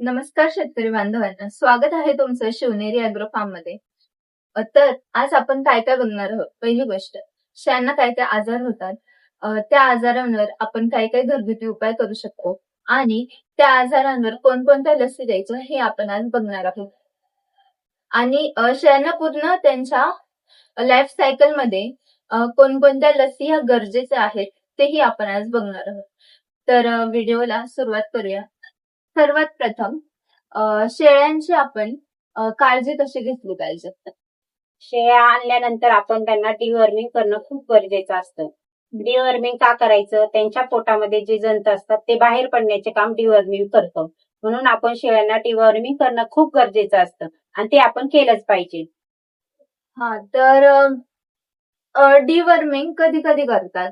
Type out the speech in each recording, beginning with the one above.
नमस्कार शेतकरी बांधवांना. स्वागत आहे तुमचं शिवनेरी अॅग्रो फार्ममध्ये. तर आज आपण काय काय बघणार आहोत? पहिली गोष्ट शेळ्यांना काय काय आजार होतात? त्या आजारांवर आपण काय काय घरगुती उपाय करू शकतो? आणि त्या आजारांवर कोणकोणत्या लसी द्यायचं हे आपण आज बघणार आहोत. आणि शेळ्यांना पूर्ण त्यांच्या लाईफ सायकलमध्ये कोणकोणत्या लसी ह्या गरजेच्या आहेत तेही आपण आज बघणार आहोत. तर व्हिडिओला सुरुवात करूया. सर्वात प्रथम शेळ्यांची आपण काळजी कशी घेतली पाहिजे? शेळ्या आणल्यानंतर आपण त्यांना डिवर्मिंग करणं खूप गरजेचं असतं. डिवर्मिंग का करायचं? त्यांच्या पोटामध्ये जे जंत असतात ते बाहेर पडण्याचे काम डिवर्मिंग करतं. म्हणून आपण शेळ्यांना डिवर्मिंग करणं खूप गरजेचं असतं. आणि ते आपण केलंच पाहिजे. हा तर डिवर्मिंग कधी कधी करतात?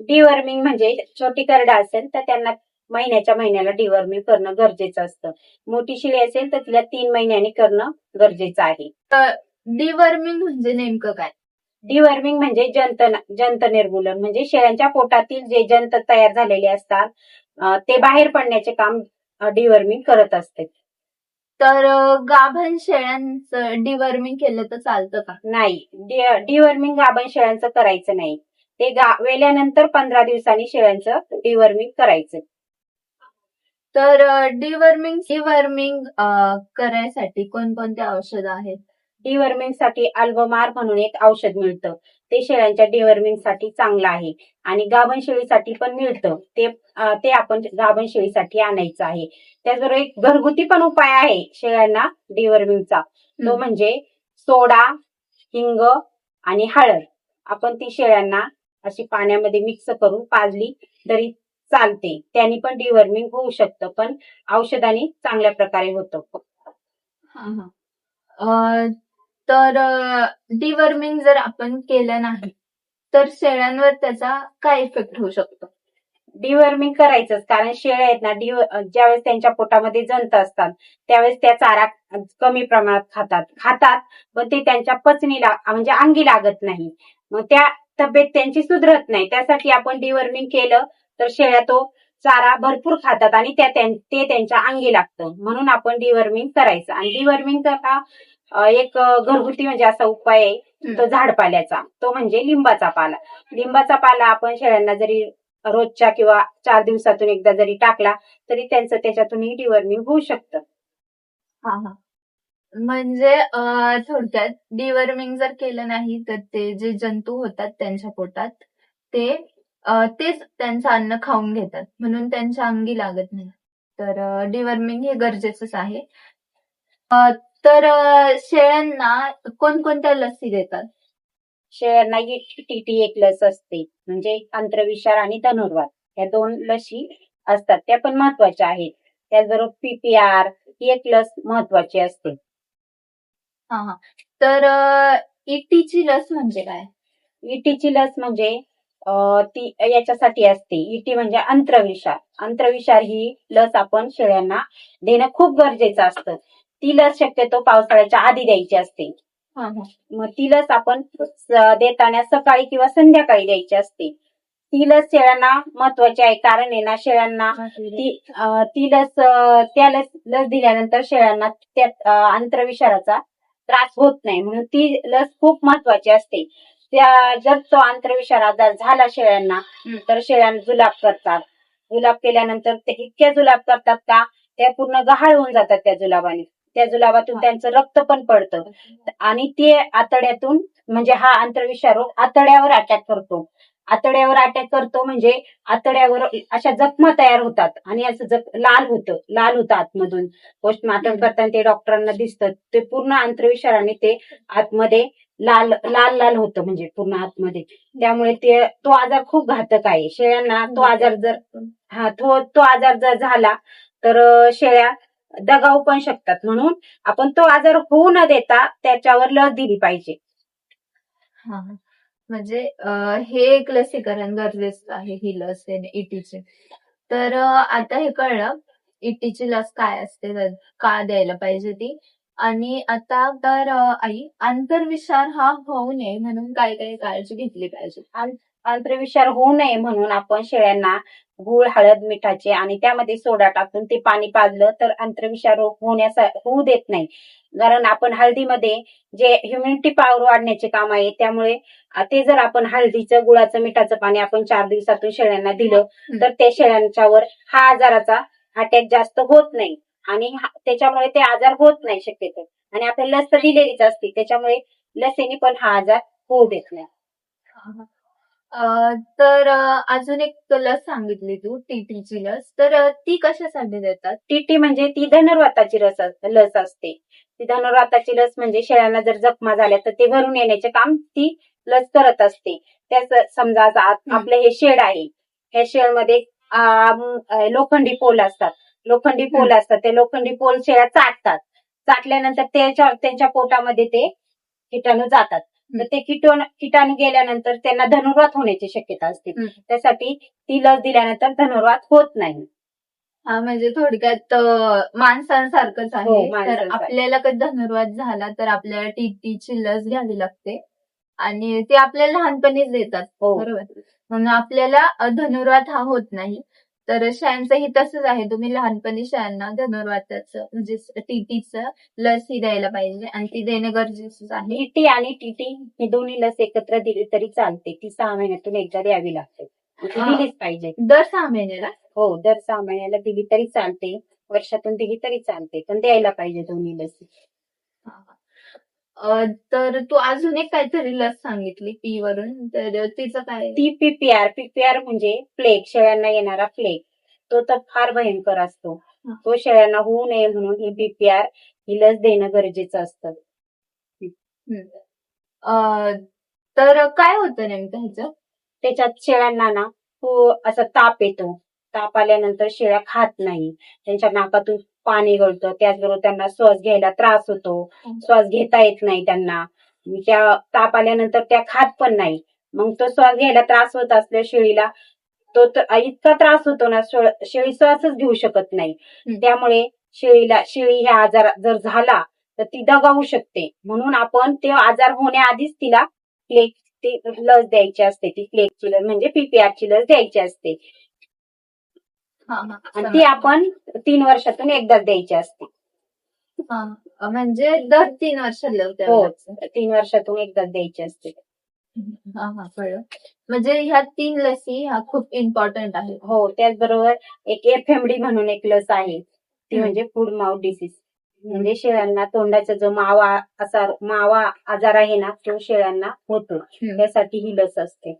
डिवर्मिंग म्हणजे छोटी करडा असेल तर त्यांना महिन्याच्या महिन्याला डिवर्मिंग करणं गरजेचं असतं. मोठी शेळी असेल तर तिला तीन महिन्यांनी करणं गरजेचं आहे. डिवर्मिंग म्हणजे नेमकं काय? डिवर्मिंग म्हणजे जंत जंत निर्मूलन. म्हणजे शेळ्यांच्या पोटातील जे जंत तयार झालेले असतात ते बाहेर पडण्याचे काम डिवर्मिंग करत असते. तर गाभण शेळ्यांचं डिवर्मिंग केलं तर चालतं का? नाही. डिवर्मिंग गाभण शेळ्यांचं करायचं नाही. ते गा- वेल्यानंतर पंधरा दिवसांनी शेळ्यांचं डिवर्मिंग करायचं. तर डिवर्मिंग डिवर्मिंग करायसाठी कोणकोणते औषधं आहेत? डिवर्मिंगसाठी अल्बमार म्हणून एक औषध मिळतं. ते शेळ्यांच्या डिवर्मिंगसाठी चांगलं आहे. आणि गाभण शेळीसाठी पण मिळतं. ते ते आपण गाभण शेळीसाठी आणायचं आहे. त्याचबरोबर एक घरगुती पण उपाय आहे शेळ्यांना डिवर्मिंगचा तो. म्हणजे सोडा हिंग आणि हळद. आपण ती शेळ्यांना अशी पाण्यामध्ये मिक्स करून पाजली तरी चालते. त्यांनी पण डिवर्मिंग होऊ शकतं पण औषधाने चांगल्या प्रकारे होतं. हा हा. अ, तर डिवर्मिंग जर आपण केलं नाही तर शेळ्यांवर त्याचा काय इफेक्ट होऊ शकतो? डिवर्मिंग करायचंच कारण शेळ्या आहेत ना डिव ज्यावेळेस त्यांच्या पोटामध्ये जंत असतात त्यावेळेस त्या चारा कमी प्रमाणात खातात. खातात पण ते त्यांच्या पचनीला म्हणजे अंगी लागत नाही. मग त्या तब्येत त्यांची सुधरत नाही. त्यासाठी आपण डिवर्मिंग केलं तर शेळ्या तो चारा भरपूर खातात आणि त्या ते त्यांच्या अंगी लागतं. म्हणून आपण डिवर्मिंग करायचं. आणि डिवर्मिंग करा अं, एक घरगुती म्हणजे असा उपाय आहे तो झाडपाल्याचा. तो म्हणजे लिंबाचा पाला. लिंबाचा पाला आपण शेळ्यांना जरी रोजच्या किंवा चार दिवसातून एकदा जरी टाकला तरी त्यांचं त्याच्यातूनही डिवर्मिंग होऊ शकतं. म्हणजे थोडक्यात डिवर्मिंग जर केलं नाही तर ते जे जंतू होतात त्यांच्या पोटात ते अ, तेच त्यांचं अन्न खाऊन घेतात. म्हणून त्यांच्या अंगी लागत नाही. तर डिवर्मिंग हे गरजेचंच आहे. अ, तर अ, शेळ्यांना कोणकोणत्या लसी देतात? शेळ्यांना टीटी एक लस असते. म्हणजे आंत्रविषार आणि धनुर्वात या दोन लशी असतात. त्या पण महत्त्वाच्या आहेत. त्याचबरोबर पीपीआर ही एक लस महत्वाची असते. हा हा. तर इटीची लस म्हणजे काय? इटीची लस म्हणजे अं, ती याच्यासाठी असते. इटी म्हणजे अंत्रविषार. अंत्रविषार ही लस आपण शेळ्यांना देणं खूप गरजेचं असतं. ती लस शक्यतो पावसाळ्याच्या आधी द्यायची असते. मग ती लस आपण देताना सकाळी किंवा संध्याकाळी द्यायची असते. ती लस शेळ्यांना महत्वाची आहे. कारण आहे ना शेळ्यांना ती लस त्या लस लस दिल्यानंतर शेळ्यांना त्या अं, आंतरविषाराचा त्रास होत नाही. म्हणून ती लस खूप महत्वाची असते. त्या जर तो आंतरविषार आजार झाला शेळ्यांना. तर शेळ्यांना जुलाब करतात. जुलाब केल्यानंतर ते इतक्या जुलाब करतात का त्या पूर्ण गहाळ होऊन जातात त्या जुलाबाने. त्या जुलाबातून. त्यांचं रक्त पण पडतं. आणि ते आतड्यातून म्हणजे हा आंतरविषार रोग आतड्यावर अटॅक करतो. आतड्यावर अटॅक करतो म्हणजे आतड्यावर अशा जखमा तयार होतात. आणि असं जख लाल होतं. लाल होतं आतमधून. पोस्टमॉर्टम. करताना ते डॉक्टरांना दिसतं. ते पूर्ण आंतरविषाराने ते आतमध्ये लाल लाल लाल होतं म्हणजे पूर्ण आतमध्ये. त्यामुळे ते तो आजार खूप घातक आहे. शेळ्यांना तो आजार जर हा तो तो आजार जर झाला तर शेळ्या दगावू पण शकतात. म्हणून आपण तो आजार होऊ न देता त्याच्यावर लस दिली पाहिजे. हा. म्हणजे हे एक लसीकरण गरजेचं आहे ही लस इटीची. तर आता हे कळलं इटीची लस काय असते का द्यायला पाहिजे ती? आणि आता तर आई आंतरविषार हा होऊ नये म्हणून काय काय काळजी घेतली पाहिजे. आं- आंत्रविषार होऊ नये म्हणून आपण शेळ्यांना गुळ हळद मिठाचे आणि त्यामध्ये सोडा टाकून ते पाणी पाजलं तर आंत्रविषार रोग होण्याचा होऊ देत नाही. कारण आपण हळदीमध्ये जे ह्युमिनिटी पॉवर वाढण्याचे काम आहे त्यामुळे ते जर आपण हळदीचं गुळाचं मिठाचं पाणी आपण चार दिवसातून शेळ्यांना दिलं तर त्या शेळ्यांच्यावर हा आजाराचा अटॅक जास्त होत नाही. आणि त्याच्यामुळे ते आजार होत नाही शक्यतो. आणि आपल्याला लस तर दिलेलीच असते. त्याच्यामुळे लसीने पण हा आजार होऊ देत नाही. तर अजून एक लस सांगितली तू टीटीची लस. तर ती कशासाठी देतात? टीटी म्हणजे ती धनुर्वाताची रस लस असते. ती धनुर्वाताची लस म्हणजे शेळ्यांना जर जखमा झाल्या तर ते भरून येण्याचे काम ती लस करत असते. त्याच समजा. आपलं हे शेड आहे. ह्या शेडमध्ये लोखंडी पोल असतात. लोखंडी पोल असतात ते लोखंडी पोल शेळ्या चाटतात. चाटल्यानंतर त्याच्या त्यांच्या पोटामध्ये ते किटाणू जातात. तर ते किटोन किटाणू गेल्यानंतर त्यांना धनुर्वात होण्याची शक्यता असते. त्यासाठी ती लस दिल्यानंतर धनुर्वात होत नाही. हा म्हणजे थोडक्यात माणसांसारखंच हो, आहे. तर. आपल्याला कधी धनुर्वाद झाला तर आपल्याला टीटीची लस घ्यावी लागते. आणि ते आपल्याला लहानपणीच देतात. हो. बरोबर. म्हणून आपल्याला अ, धनुर्वात हा होत नाही. तर शाळांचंही तसंच आहे. तुम्ही लहानपणी शाळांना धनुर्वाताचं म्हणजे टीटीचं लस ही द्यायला पाहिजे आणि ती देणे गरजेचं आहे. टीटी आणि टीटी ही दोन्ही लस एकत्र दिली तरी चालते. ती सहा महिन्यातून एकदा द्यावी लागते. ती हा. दिलीच पाहिजे. दर सहा महिन्याला? हो दर सहा महिन्याला दिली तरी चालते. वर्षातून दिली तरी चालते. पण द्यायला पाहिजे दोन्ही लस. तर तू अजून एक काहीतरी लस सांगितली पी वरून तर तिचं काय? ती पीपीआर पीपीआर म्हणजे प्लेग शेळ्यांना येणारा प्लेग तो तर फार भयंकर असतो. हा. तो शेळ्यांना होऊ नये म्हणून ही पीपीआर ही लस देणं गरजेचं असतं. अ, तर काय होतं नेमकं ह्याचं? त्याच्यात शेळ्यांना ना तो असा ताप येतो. ताप आल्यानंतर शेळ्या खात नाही. त्यांच्या नाकातून पाणी गळतं. त्याचबरोबर त्यांना श्वास घ्यायला त्रास होतो. श्वास घेता येत नाही त्यांना. त्या ताप आल्यानंतर त्या खात पण नाही. मग तो श्वास घ्यायला त्रास होत असल्या शेळीला तो इतका त्रास होतो ना शेळ- श्वासच घेऊ शकत नाही. त्यामुळे शेळीला शेळी ह्या आजार जर झाला तर ती दगावू शकते. म्हणून आपण ते आजार होण्याआधीच तिला प्लेग ती लस द्यायची असते. ती प्लेगची लस म्हणजे पीपीआर ची लस द्यायची असते. आणि ती आपण तीन वर्षातून एकदाच द्यायची असते. म्हणजे दर तीन वर्षाला हो तीन वर्षातून एकदाच द्यायची असते. हा हा. कळलं. म्हणजे ह्या तीन लसी ह्या खूप इम्पॉर्टंट आहेत हो त्याचबरोबर एक एफएमडी म्हणून एक लस आहे. ती. म्हणजे फूड माउथ डिसीज. म्हणजे शेळ्यांना तोंडाचा जो मावा असा मावा आजार आहे ना तो शेळ्यांना होतो. त्यासाठी ही लस असते.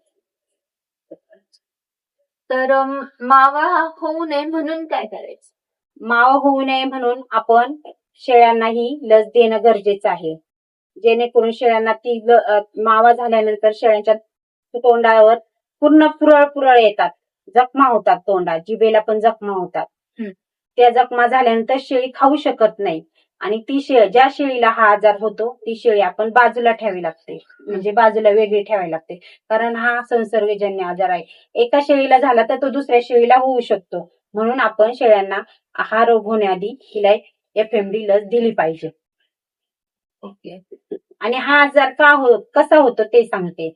तर मावा होऊ नये म्हणून काय करायचं? मावा होऊ नये म्हणून आपण शेळ्यांना ही लस देणं गरजेचं आहे. जेणेकरून शेळ्यांना ती मावा झाल्यानंतर शेळ्यांच्या तोंडावर पूर्ण पुरळ पुरळ येतात. जखमा होतात तोंडात जिभेला पण जखमा होतात. त्या जखमा झाल्यानंतर शेळी खाऊ शकत नाही. आणि ती शेळ ज्या शेळीला हा आजार होतो ती शेळी आपण बाजूला ठेवावी लागते. म्हणजे बाजूला वेगळी ठेवावी लागते. कारण हा संसर्गजन्य आजार आहे. एका शेळीला झाला तर तो दुसऱ्या शेळीला होऊ शकतो. म्हणून आपण शेळ्यांना हा रोग होण्याआधी हिला एफएमडी लस दिली पाहिजे. ओके. आणि हा आजार का हो कसा होतो ते सांगते.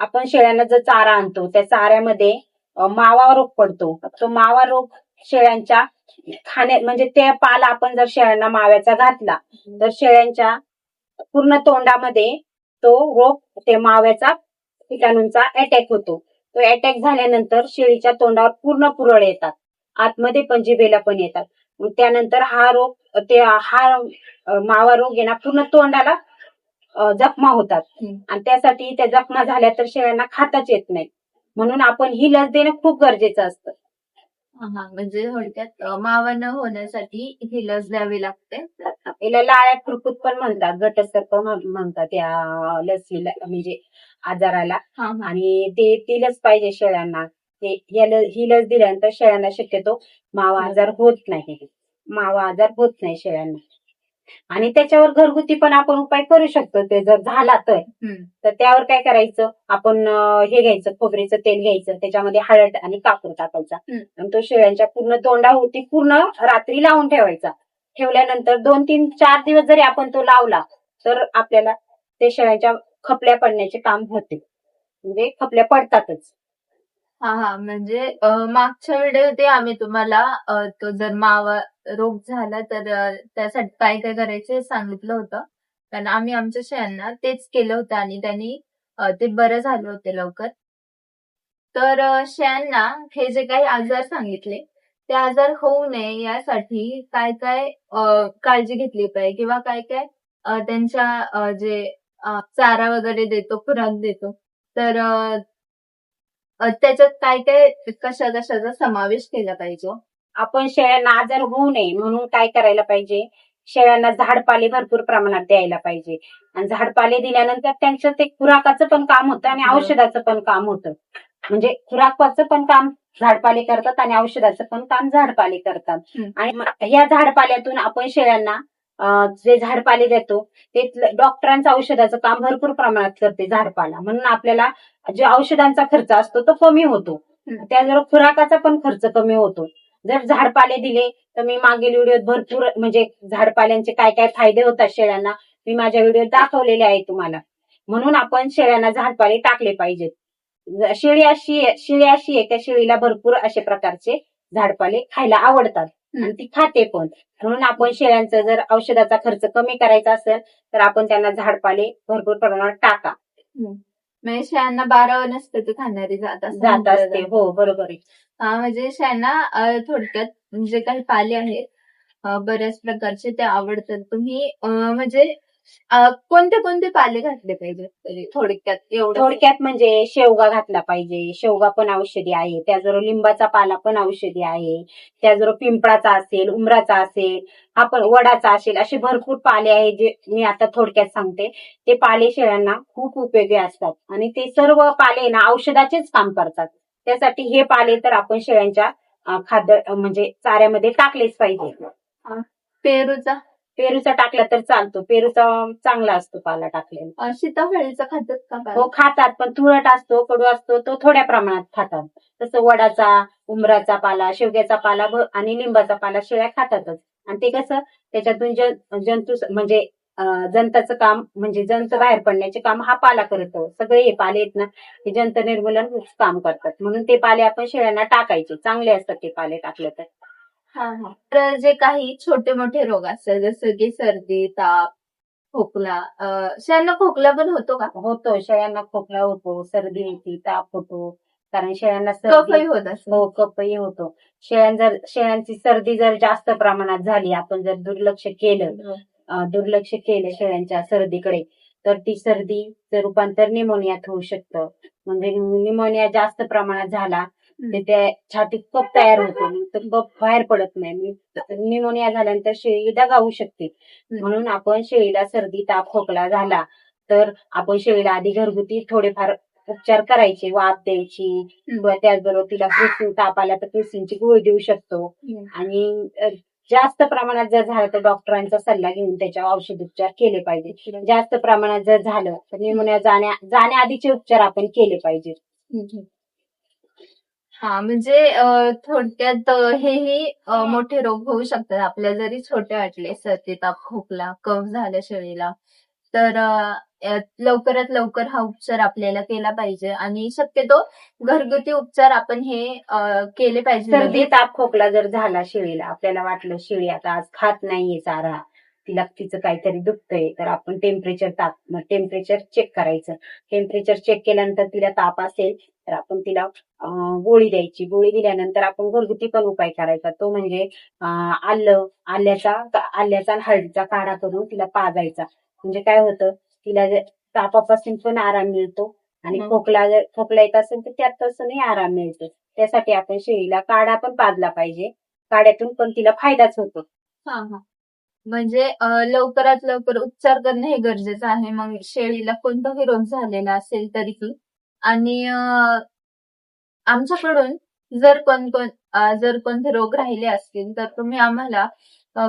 आपण शेळ्यांना जर चारा आणतो त्या चाऱ्यामध्ये मावा रोग पडतो. तो मावा रोग शेळ्यांच्या खाण्या म्हणजे ते पाल आपण जर शेळ्यांना माव्याचा घातला तर शेळ्यांच्या पूर्ण तोंडामध्ये तो रोग ते माव्याचा किटाणूंचा अटॅक होतो. तो अटॅक झाल्यानंतर शेळीच्या तोंडावर पूर्ण पुरळ येतात. आतमध्ये पण जिभेला पण येतात. मग त्यानंतर हा रोग ते हा मावा रोग ना पूर्ण तोंडाला जखमा होतात. आणि त्यासाठी त्या जखमा झाल्या तर शेळ्यांना खाताच येत नाही. म्हणून आपण ही लस देणं खूप गरजेचं असतं. हा. म्हणजे थोडक्यात अ, मावा न होण्यासाठी ही लस द्यावी लागते. याला लाळ्या खुरकूत पण म्हणतात गटसर्प म्हण- म्हणतात या लसीला म्हणजे आजाराला. हा हा. आणि ते दिलंच पाहिजे शेळ्यांना. ते या ल- ही लस दिल्यानंतर शेळ्यांना शक्यतो मावा आजार होत नाही. मावा आजार होत नाही शेळ्यांना. आणि त्याच्यावर घरगुती पण आपण उपाय करू शकतो. ते जर झाला तर. त्यावर काय करायचं? आपण हे घ्यायचं खोबरेचं तेल घ्यायचं त्याच्यामध्ये हळद आणि कापूर टाकायचा. आणि तो शेळ्यांच्या पूर्ण तोंडाभोवती पूर्ण रात्री लावून ठेवायचा. ठेवल्यानंतर दोन तीन चार दिवस जरी आपण तो लावला तर आपल्याला ते शेळ्यांच्या खपल्या पडण्याचे काम होते. म्हणजे खपल्या पडतातच. हा हा. म्हणजे मागच्या मागच्या व्हिडिओमध्ये आम्ही तुम्हाला तो जर मावा रोग झाला तर त्यासाठी काय काय करायचं हे सांगितलं होतं. कारण आम्ही आमच्या शेळ्यांना तेच केलं होतं आणि त्यांनी ते बरं झालं होते लवकर. तर शेळ्यांना हे जे काही आजार सांगितले ते आजार होऊ नये यासाठी काय काय काळजी घेतली पाहिजे किंवा काय काय त्यांच्या जे चारा वगैरे देतो खुराक देतो. तर अ, त्याच्यात काय काय कशा कशाचा समावेश केला पाहिजे? आपण शेळ्यांना आजार होऊ नये म्हणून काय करायला पाहिजे? शेळ्यांना झाडपाले भरपूर प्रमाणात द्यायला पाहिजे. आणि झाडपाले दिल्यानंतर त्यांचं ते खुराकाचं पण काम होतं आणि. औषधाचं पण काम होतं. म्हणजे खुराकाचं पण काम झाडपाले करतात आणि औषधाचं पण काम झाडपाले करतात. आणि या झाडपाल्यातून आपण शेळ्यांना जे झाडपाले देतो ते डॉक्टरांचं औषधाचं काम भरपूर प्रमाणात करते झाडपाला. म्हणून आपल्याला जे औषधांचा खर्च असतो तो कमी होतो. त्याचबरोबर खुराकाचा पण खर्च कमी होतो. जर झाडपाले दिले तर मी मागील व्हिडिओत भरपूर म्हणजे झाडपाल्यांचे काय काय फायदे होतात शेळ्यांना मी माझ्या व्हिडिओत दाखवलेले आहे तुम्हाला. म्हणून आपण शेळ्यांना झाडपाले टाकले पाहिजेत. शेळी अशी शेळी अशी आहे त्या शेळीला भरपूर असे प्रकारचे झाडपाले खायला आवडतात. आणि ती खाते पण. म्हणून आपण शेळ्यांचं जर औषधाचा खर्च कमी करायचा असेल तर आपण त्यांना झाडपाले भरपूर प्रमाणात टाका. म्हणजे शेळ्यांना बारा वनस्पती खाणारी जात जात असते. हो बरोबर आहे. हा म्हणजे शेळ्यांना थोडक्यात जे काही पाले आहेत. बऱ्याच प्रकारचे ते आवडतात. तुम्ही म्हणजे अ, कोणते कोणते पाले घातले पाहिजे तरी थोडक्यात एवढं थोडक्यात म्हणजे शेवगा घातला पाहिजे. शेवगा पण औषधी आहे. त्याचबरोबर लिंबाचा पाला पण औषधी आहे. त्याचबरोबर पिंपळाचा असेल उमराचा असेल हा पण वडाचा असेल असे भरपूर पाले आहे जे मी आता थोडक्यात सांगते. ते पाले शेळ्यांना खूप उपयोगी असतात. आणि ते सर्व पाले ना औषधाचेच काम करतात. त्यासाठी हे पाले तर आपण शेळ्यांच्या अं, खाद्य अं, म्हणजे चाऱ्यामध्ये टाकलेच पाहिजे. पेरूचा? पेरूचा टाकला तर चालतो. पेरूचा चांगला असतो पाला टाकलेला अ, सीताफळीचा खातात का पाला? हो खातात पण तुरट असतो कडू असतो तो थोड्या प्रमाणात खातात. तसं वडाचा उमराचा पाला शेवग्याचा पाला भ- आणि लिंबाचा पाला शेळ्या खातातच. आणि ते कसं त्याच्यातून जंतू म्हणजे अं, जंताचं काम म्हणजे जंत बाहेर पडण्याचे काम हा पाला करतो. सगळे हे पाले आहेत ना हे जंत निर्मूलन काम करतात. म्हणून ते पाले आपण शेळ्यांना टाकायचे. चांगले असतात ते पाले टाकले तर. तर जे काही छोटे मोठे रोग असतात जसं की सर्दी ताप खोकला अ, शेळ्यांना खोकला पण होतो का? होतो. शेळ्यांना खोकला होतो. सर्दी होती ताप होतो. कारण शेळ्यांना सर्दी कफही होत असतो हो कपही होतो. शेळ्यां जर शेळ्यांची सर्दी जर जास्त प्रमाणात झाली आपण जर दुर्लक्ष केलं अं, दुर्लक्ष केलं शेळ्यांच्या सर्दीकडे तर ती सर्दीचं रूपांतर निमोनियात होऊ शकतं. म्हणजे निमोनिया जास्त प्रमाणात झाला तर त्या छातीत कप तयार होतो. तर कप बाहेर पडत नाही. निमोनिया झाल्यानंतर शेळी दगावू शकते. म्हणून आपण शेळीला सर्दी ताप खोकला झाला तर आपण शेळीला आधी घरगुती थोडेफार उपचार करायचे. वाफ द्यायची. त्याचबरोबर तिला कृषी ताप आला तर कृषींची गोळी देऊ शकतो. आणि जास्त प्रमाणात जर झालं तर डॉक्टरांचा सल्ला घेऊन त्याच्यावर औषध उपचार केले पाहिजे. जास्त प्रमाणात जर झालं तर निमोनिया जाण्या जाण्याआधीचे उपचार आपण केले पाहिजे. हा म्हणजे अ, थोडक्यात अ, हेही अ, मोठे रोग होऊ शकतात. आपल्या जरी छोटे वाटले सर्दी ताप खोकला कफ झालं शेळीला तर अ, अ, लवकरात लवकर हा उपचार आपल्याला केला पाहिजे. आणि शक्यतो घरगुती उपचार आपण हे अ, केले पाहिजे. सर्दी ताप खोकला जर झाला शेळीला आपल्याला वाटलं शेळी आता आज खात नाहीये चारा. तिला तिचं काहीतरी दुखतंय तर आपण टेम्परेचर ताप टेम्परेचर चेक करायचं. टेम्परेचर चेक केल्यानंतर तिला ताप असेल तर आपण तिला गोळी द्यायची. गोळी दिल्यानंतर आपण घरगुती पण उपाय करायचा. तो म्हणजे आलं आल्याचा आल्याचा हळदीचा काढा करून तिला पाजायचा. म्हणजे काय होतं तिला तापापासून पण आराम मिळतो आणि. खोकला जर खोकला येत असेल तर त्यात तसंही आराम मिळतो. त्यासाठी आपण शेळीला काढा पण पाजला पाहिजे. काढ्यातून पण तिला फायदाच होतो. म्हणजे लवकरात लवकर उपचार करणे हे गरजेचं आहे. मग शेळीला कोणताही रोग झालेला असेल तरीही आणि आमच्याकडून जर कोण कोण जर कोणते रोग राहिले असतील तर तुम्ही आम्हाला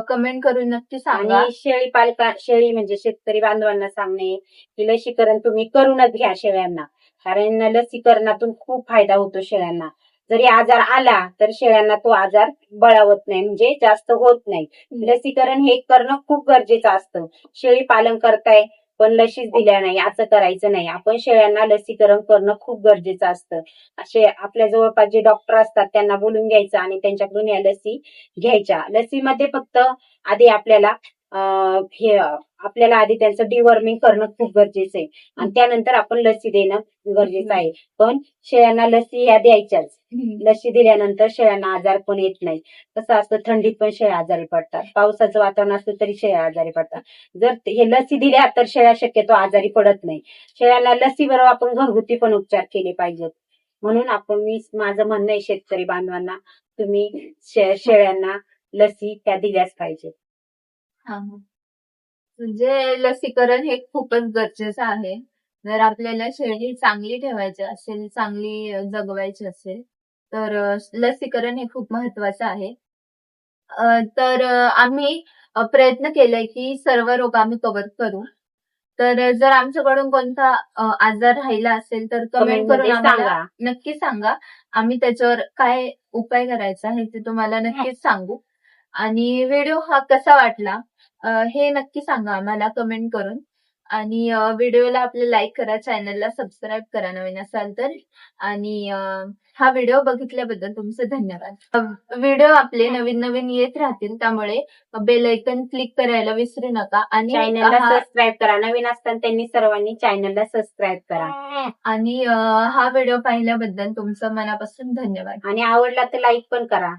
कमेंट करून नक्की सांगा. आणि शेळी पालका शेळी म्हणजे शेतकरी बांधवांना सांगणे की लसीकरण तुम्ही करूनच घ्या शेळ्यांना. कारण लसीकरणातून खूप फायदा होतो शेळ्यांना. जरी आजार आला तर शेळ्यांना तो आजार बळावत नाही म्हणजे जास्त होत नाही. लसीकरण हे करणं खूप गरजेचं असतं. शेळी पालन करताय पण लसीच दिल्या नाही असं करायचं नाही. आपण शेळ्यांना लसीकरण करणं खूप गरजेचं असतं. असे आपल्या जवळपास जे डॉक्टर असतात त्यांना बोलून घ्यायचं आणि त्यांच्याकडून या लसी घ्यायच्या. लसीमध्ये फक्त आधी आपल्याला अं, हे आपल्याला आधी त्यांचं डिवॉर्मिंग करणं खूप गरजेचं आहे. आणि त्यानंतर आपण लसी देणं गरजेचं आहे. पण शेळ्यांना लसी ह्या द्यायच्याच. लसी दिल्यानंतर शेळ्यांना आजार पण येत नाही. कसं असतं थंडीत पण शेळ्या आजारी पडतात. पावसाचं वातावरण असलं तरी शेळ्या आजारी पडतात. जर हे लसी दिल्या तर शेळ्या शक्यतो आजारी पडत नाही. शेळ्याला लसीबरोबर आपण घरगुती पण उपचार केले पाहिजेत. म्हणून आपण मी माझं म्हणणं आहे शेतकरी बांधवांना तुम्ही शे- शेळ्यांना लसी त्या दिल्याच पाहिजे म्हणजे लसीकरण हे खूपच गरजेचं आहे. जर आपल्याला शेळी चांगली ठेवायची असेल चांगली जगवायची असेल तर लसीकरण हे खूप महत्वाचं आहे. तर आम्ही प्रयत्न केलाय की सर्व रोग आम्ही कव्हर करू. तर जर आमच्याकडून कोणता आजार राहिला असेल तर कमेंट करून सांगा. नक्की सांगा. आम्ही त्याच्यावर काय उपाय करायचा आहे ते तुम्हाला नक्कीच सांगू. आणि व्हिडिओ हा कसा वाटला हे नक्की सांगा आम्हाला कमेंट करून. आणि व्हिडिओला आपले लाईक करा चॅनलला सबस्क्राईब करा नवीन असाल तर. आणि हा व्हिडिओ बघितल्याबद्दल तुमचे धन्यवाद. व्हिडिओ आपले नवीन नवीन येत राहतील त्यामुळे बेल ऐकन क्लिक करायला विसरू नका. आणि चॅनलला सबस्क्राईब करा. नवीन असताना त्यांनी सर्वांनी चॅनलला सबस्क्राईब करा. आणि हा व्हिडिओ पाहिल्याबद्दल तुमचं मनापासून धन्यवाद. आणि आवडला तर लाईक पण करा.